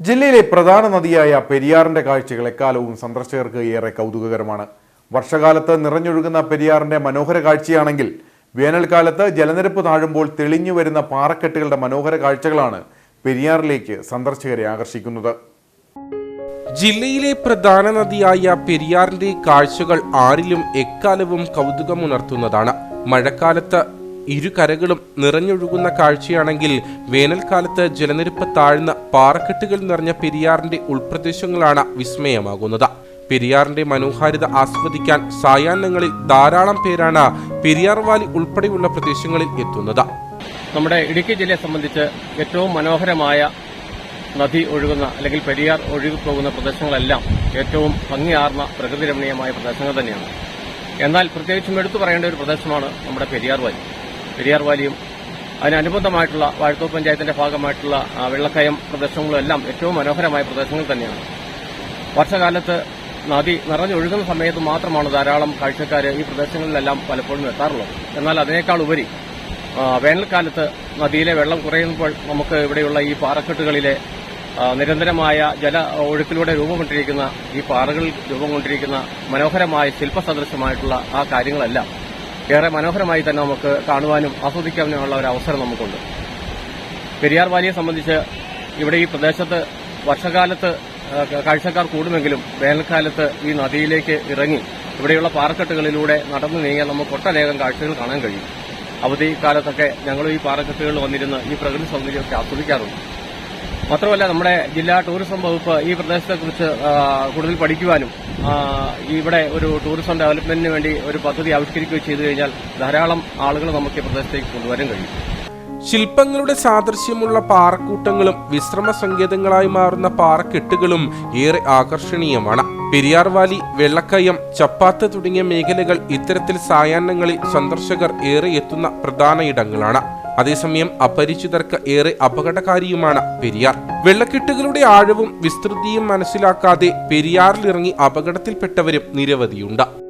ജില്ലയിലെ പ്രധാന നദിയായ പെരിയാറിന്റെ കാഴ്ചകൾ എക്കാലവും സന്ദർശകർക്ക് ഏറെ കൗതുകകരമാണ്. വർഷകാലത്ത് നിറഞ്ഞൊഴുകുന്ന പെരിയാറിന്റെ മനോഹര കാഴ്ചയാണെങ്കിൽ വേനൽക്കാലത്ത് ജലനിരപ്പ് താഴുമ്പോൾ തെളിഞ്ഞു വരുന്ന പാറക്കെട്ടുകളുടെ മനോഹര കാഴ്ചകളാണ് പെരിയാറിലേക്ക് സന്ദർശകരെ ആകർഷിക്കുന്നത്. ജില്ലയിലെ പ്രധാന നദിയായ പെരിയാറിന്റെ കാഴ്ചകൾ ആരിലും എക്കാലവും കൗതുകമുണർത്തുന്നതാണ്. മഴക്കാലത്ത് ഇരു കരകളും നിറഞ്ഞൊഴുകുന്ന കാഴ്ചയാണെങ്കിൽ വേനൽക്കാലത്ത് ജലനിരപ്പ് താഴ്ന്ന പാറക്കെട്ടുകൾ നിറഞ്ഞ പെരിയാറിന്റെ ഉൾപ്രദേശങ്ങളാണ് വിസ്മയമാകുന്നത്. പെരിയാറിന്റെ മനോഹാരിത ആസ്വദിക്കാൻ സായാഹ്നങ്ങളിൽ ധാരാളം പേരാണ് പെരിയാർ വാലി ഉൾപ്പെടെയുള്ള പ്രദേശങ്ങളിൽ എത്തുന്നത്. നമ്മുടെ ഇടുക്കി ജില്ലയെ സംബന്ധിച്ച് ഏറ്റവും മനോഹരമായ നദി ഒഴുകുന്ന അല്ലെങ്കിൽ പെരിയാർ ഒഴുകിപ്പോകുന്ന പ്രദേശങ്ങളെല്ലാം ഏറ്റവും ഭംഗിയാർന്ന പ്രകൃതി രമണീയമായ പ്രദേശങ്ങൾ തന്നെയാണ്. എന്നാൽ പ്രത്യേകിച്ചും എടുത്തു പറയേണ്ട ഒരു പ്രദേശമാണ് നമ്മുടെ പെരിയാർ വാലി. പെരിയാർ വാലിയും അതിനനുബന്ധമായിട്ടുള്ള വാഴത്തൂർ പഞ്ചായത്തിന്റെ ഭാഗമായിട്ടുള്ള വെള്ളക്കയം പ്രദേശങ്ങളും എല്ലാം ഏറ്റവും മനോഹരമായ പ്രദേശങ്ങൾ തന്നെയാണ്. വർഷകാലത്ത് നദി നിറഞ്ഞൊഴുകുന്ന സമയത്ത് മാത്രമാണ് ധാരാളം കാഴ്ചക്കാർ ഈ പ്രദേശങ്ങളിലെല്ലാം പലപ്പോഴും എത്താറുള്ളത്. എന്നാൽ അതിനേക്കാൾ ഉപരി വേനൽക്കാലത്ത് നദിയിലെ വെള്ളം കുറയുമ്പോൾ നമുക്ക് ഇവിടെയുള്ള ഈ പാറക്കെട്ടുകളിലെ നിരന്തരമായ ജല ഒഴുക്കിലൂടെ രൂപം ഈ പാറകളിൽ രൂപം കൊണ്ടിരിക്കുന്ന മനോഹരമായ ശില്പസദൃശമായിട്ടുള്ള ആ കാര്യങ്ങളെല്ലാം ഏറെ മനോഹരമായി തന്നെ നമുക്ക് കാണുവാനും ആസ്വദിക്കാനുമുള്ള ഒരു അവസരം നമുക്കുണ്ട്. പെരിയാർ വാലിയെ സംബന്ധിച്ച് ഇവിടെ ഈ പ്രദേശത്ത് വർഷകാലത്ത് കാഴ്ചക്കാർ കൂടുമെങ്കിലും വേനൽക്കാലത്ത് ഈ നദിയിലേക്ക് ഇറങ്ങി ഇവിടെയുള്ള പാറക്കെട്ടുകളിലൂടെ നടന്നു നീങ്ങിയാൽ നമുക്ക് ഒട്ടനേകം കാഴ്ചകൾ കാണാൻ കഴിയും. അവധി കാലത്തൊക്കെ ഈ പാറക്കെട്ടുകളിൽ വന്നിരുന്ന് ഈ പ്രകൃതി സൗന്ദര്യമൊക്കെ ആസ്വദിക്കാറുണ്ട്. മാത്രമല്ല നമ്മുടെ ജില്ലാ ടൂറിസം വകുപ്പ് ഈ പ്രദേശത്തെക്കുറിച്ച് കൂടുതൽ പഠിക്കുവാനും ഇവിടെ ഒരു ടൂറിസം ഡെവലപ്മെന്റിന് വേണ്ടി ഒരു പദ്ധതി ആവിഷ്കരിക്കുകയും ചെയ്തു കഴിഞ്ഞാൽ ധാരാളം ആളുകൾ നമുക്ക് ഈ പ്രദേശത്തേക്ക് കൊണ്ടുവരാൻ കഴിയും. ശില്പങ്ങളുടെ സാദൃശ്യമുള്ള പാറക്കൂട്ടങ്ങളും വിശ്രമ സങ്കേതങ്ങളായി മാറുന്ന പാറക്കെട്ടുകളും ഏറെ ആകർഷണീയമാണ്. പെരിയാർ വാലി വെള്ളക്കയം ചപ്പാത്ത് തുടങ്ങിയ മേഖലകൾ ഇത്തരത്തിൽ സായാഹ്നങ്ങളിൽ സന്ദർശകർ ഏറെ എത്തുന്ന പ്രധാന ഇടങ്ങളാണ്. അതേസമയം അപരിചിതർക്ക് ഏറെ അപകടകാരിയുമാണ് പെരിയാർ. വെള്ളക്കെട്ടുകളുടെ ആഴവും വിസ്തൃതിയും മനസ്സിലാക്കാതെ പെരിയാറിലിറങ്ങി അപകടത്തിൽപ്പെട്ടവരും നിരവധിയുണ്ട്.